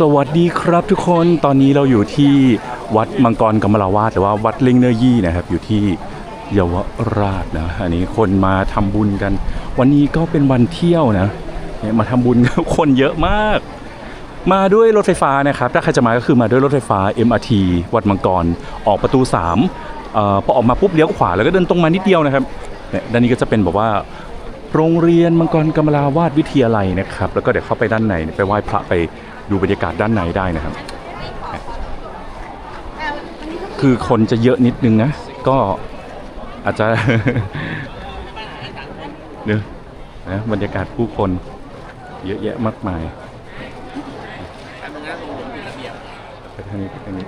สวัสดีครับทุกคนตอนนี้เราอยู่ที่วัดมังกรกมลาวาสหรือว่าวัดเล่งเนอยี่นะครับ อยู่ที่เยาวราชนะอันนี้คนมาทำบุญกัน วันนี้ก็เป็นวันเที่ยวนะเนี่ยมาทำบุญคนเยอะมาก มาด้วยรถไฟฟ้านะครับ ถ้าใครจะมาก็คือมาด้วยรถไฟฟ้า MRT วัดมังกรออกประตู3เอ่อพอออกมาปุ๊บเลี้ยวขวาแล้วก็เดินตรงมานิดเดียวนะครับเนี่ยด้านนี้ก็จะเป็นแบบว่าโรงเรียนมังกรกมลาวาดวิทยาลัยนะครับ แล้วก็เดี๋ยวเข้าไปด้านในไปไหว้พระไป ดูบรรยากาศด้านในได้นะครับ คือคนจะเยอะนิดนึงนะ ก็อาจจะเนอะนะบรรยากาศผู้คนเยอะแยะมากมายไปทางนี้ไปทางนี้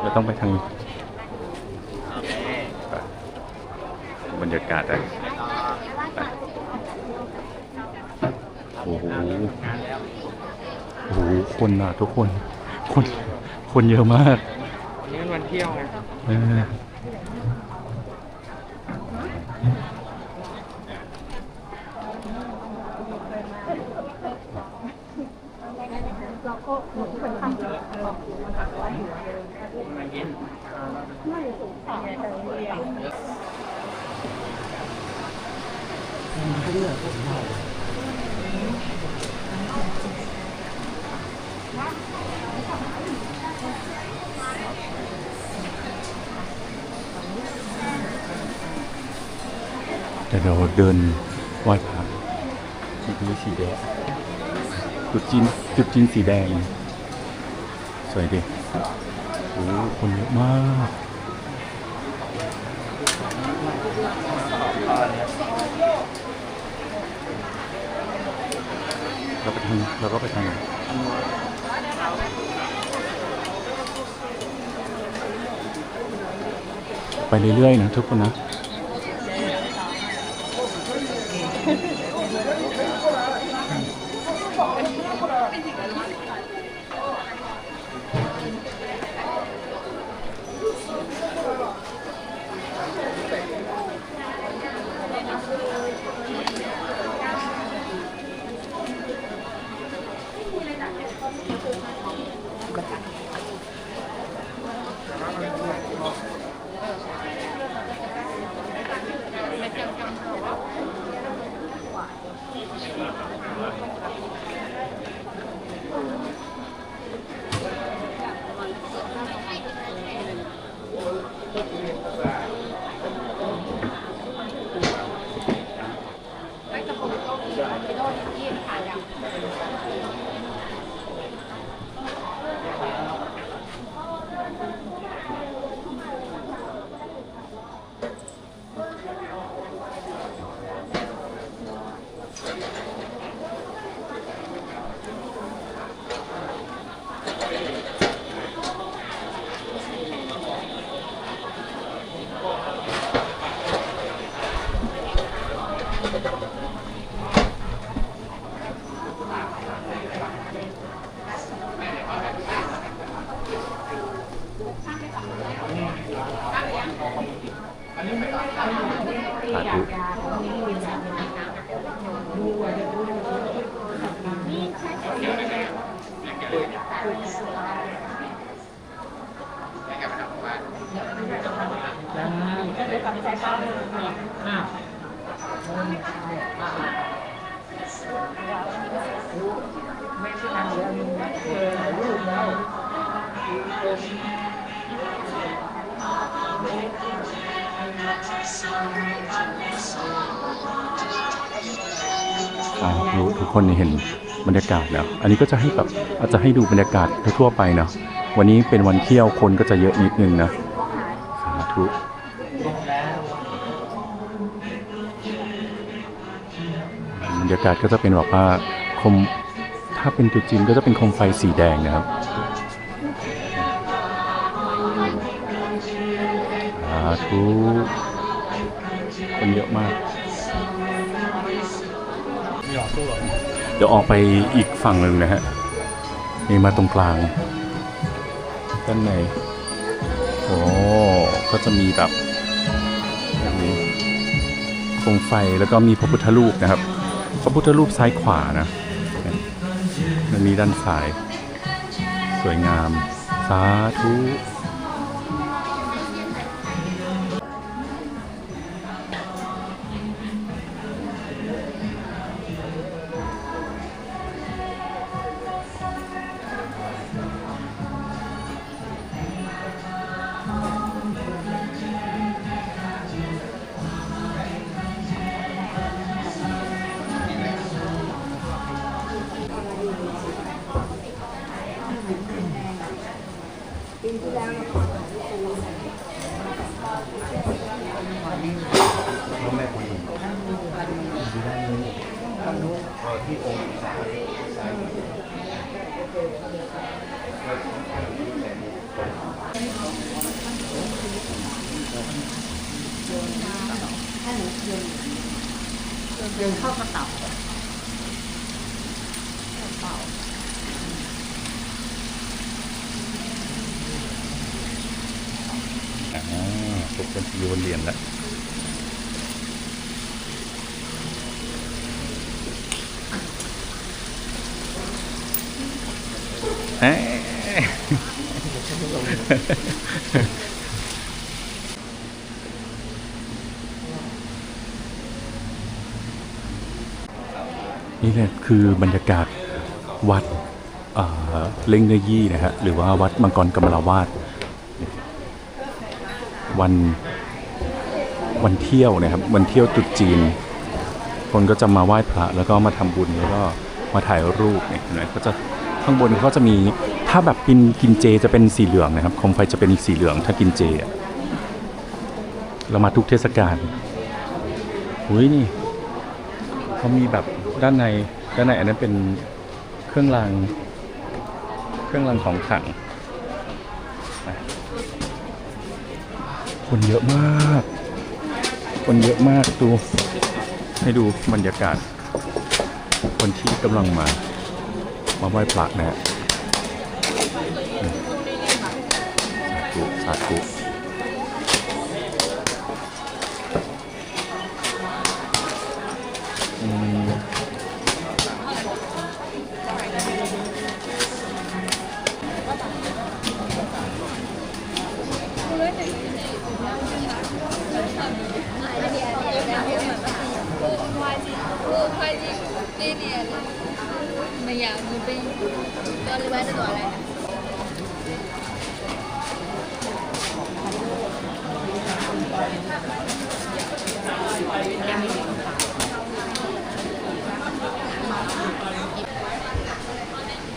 เราต้องไปทางนี้ไปบรรยากาศอะไปโอ้โห โอ้โหคนอะทุกคน คน คนเยอะมากวันนี้เป็นวันเที่ยวไงเออ แต่เราเดินไหว้พระสีดีสีแดงจุดจีนจุดจีนสีแดง สวยดิโอ้คนเยอะมากเราไปทางเราก็ไปทางนั้น ไปเรื่อยๆนะทุกคนนะ trabalhar. สาธุทุกคนเห็นบรรยากาศแล้ว อันนี้ก็จะให้แบบอาจจะให้ดูบรรยากาศทั่วไปเนาะวันนี้เป็นวันเที่ยวคนก็จะเยอะนิดนึงนะากาศก็จะเป็นแบบว่าคมถ้าเป็นตัวจีนก็จะเป็นโคมไฟสีแดงนะครับสาธุคนเยอะมากเดี๋ยวออกไปอีกฝั่งหนึ่งนะฮะนี่มาตรงกลางด้านในโอ้ก็จะมีแบบแบบนี้โคมไฟแล้วก็มีพระพุทธรูปนะครับ พระพุทธรูปซ้ายขวานะอันนี้ด้านซ้าย สวยงาม สาธุ เดินเข้ากระเป๋าอ่าตกเป็นโยนเหรียญแล้วเอ๊ะนี่แหละ คือบรรยากาศวัดเล่งเนยี่นะฮะหรือว่าวัดมังกรกำมะลาวาดวันวันเที่ยวนะครับวันเที่ยวตรุษจีน คนก็จะมาไหว้พระแล้วก็มาทำบุญแล้วก็มาถ่ายรูปเนี่ยนไหมก็จะข้างบนเขาจะมีถ้าแบบกินกินเจจะเป็นสีเหลืองนะครับโคมไฟจะเป็นสีเหลืองถ้ากินเจอะเรามาทุกเทศกาลอุ้ยนี่เขามีแบบด้านใน ด้านในอันนั้นเป็นเครื่องราง เครื่องรางของขลังคนเยอะมาก คนเยอะมากดู ให้ดูบรรยากาศ คนที่กำลังมา มาไหว้พระนะฮะสาธุสาธุ भैया मुझे कॉल वाले द्वारा है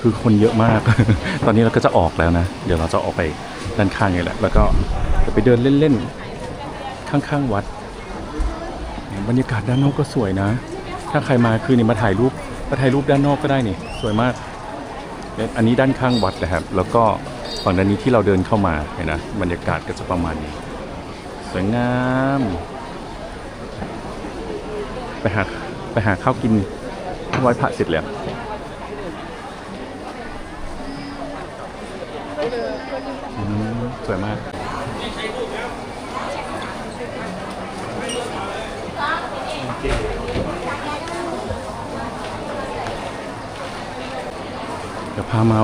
คือคนเยอะมาก ตอนนี้เราก็จะออกแล้วนะ เดี๋ยวเราจะออกไปด้านข้างนี่แหละ แล้วก็จะไปเดินเล่นๆ ข้างๆวัด บรรยากาศด้านนอกก็สวยนะ ถ้าใครมาคืนนี้มาถ่ายรูป มาถ่ายรูปด้านนอกก็ได้นี่สวยมาก อันนี้ด้านข้างวัดนะครับ แล้วก็ฝั่งด้านนี้ที่เราเดินเข้ามาเห็นนะบรรยากาศก็จะประมาณนี้ สวยงามไปหาไปหาข้าวกินไหว้พระเสร็จแล้วสวยมาก เดี๋ยวพามา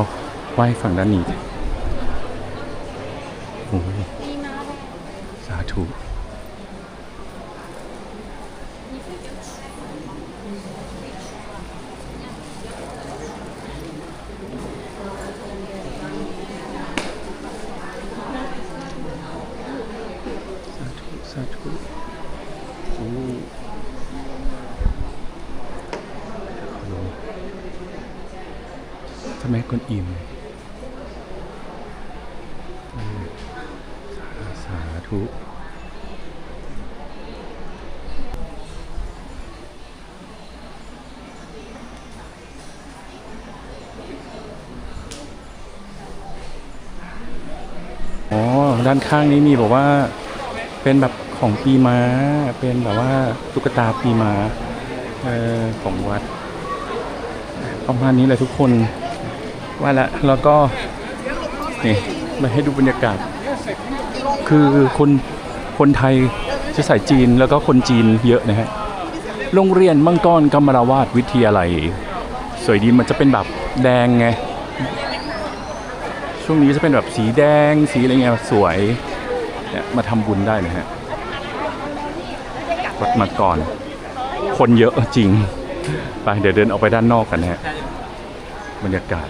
ไหว้ฝั่งด้านนี้โอ้ยสาธุสาธุโอ้ ทำไมคนอิ่มสาธุอ๋อด้านข้างนี้มีบอกว่าเป็นแบบของปีม้า เป็นแบบว่าตุ๊กตาปีม้าออของวัด ประมาณนี้เลยทุกคน ว่าละแล้วก็นี่มาให้ดูบรรยากาศ คือคนคนไทยเชื้อสายจีนแล้วก็คนจีนเยอะนะฮะโรงเรียนมังกรกำมราวาดวิทยาลัย สวยดีมันจะเป็นแบบแดงไง ช่วงนี้จะเป็นแบบสีแดงสีอะไรเงี้ยสวยเนี่ยมาทำบุญได้นะฮะวัดมาก่อนคนเยอะจริงไปเดี๋ยวเดินออกไปด้านนอกกันนะฮะบรรยากาศ